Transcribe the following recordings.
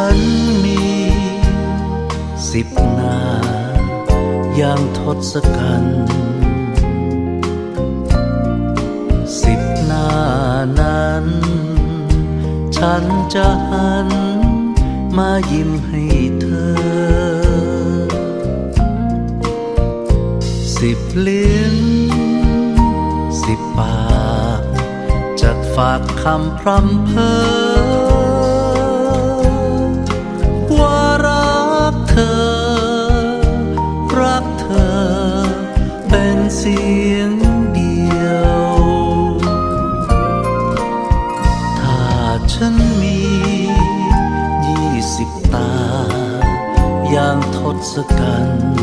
ันมีสิบหน้าอย่างทศกัณฐ์สิบหน้านั้น ฉันจะหันมายิ้มให้เธอ สิบลิ้น สิบปาก จะฝากคำพร่ำเพ้อ เสียงเดียว ถ้าฉันมียี่สิบตา อย่างทศกัณฐ์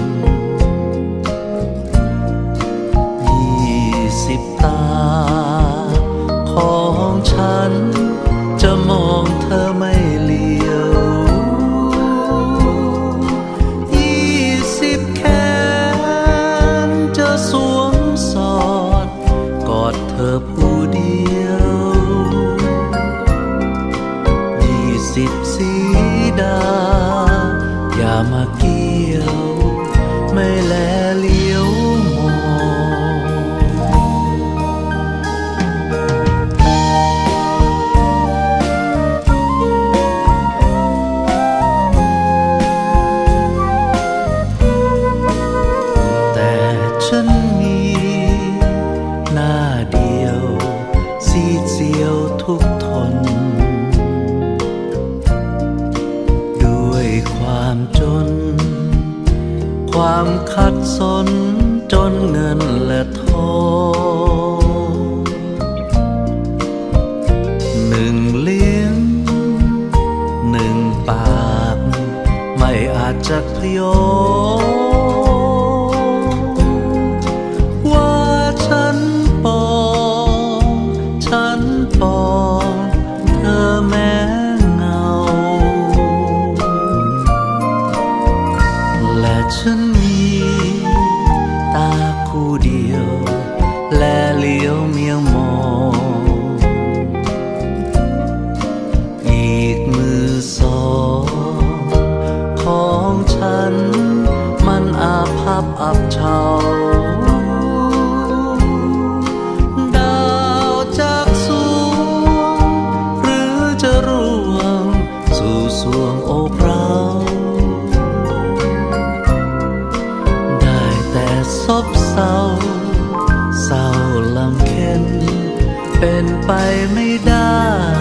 สีดา อย่ามาเกี่ยว ไม่แล ความขัดสนจนเงินและทองหนึ่งเลี้ยง หนึ่งปาก ไม่อาจจะพยอง เป็นไปไม่ได้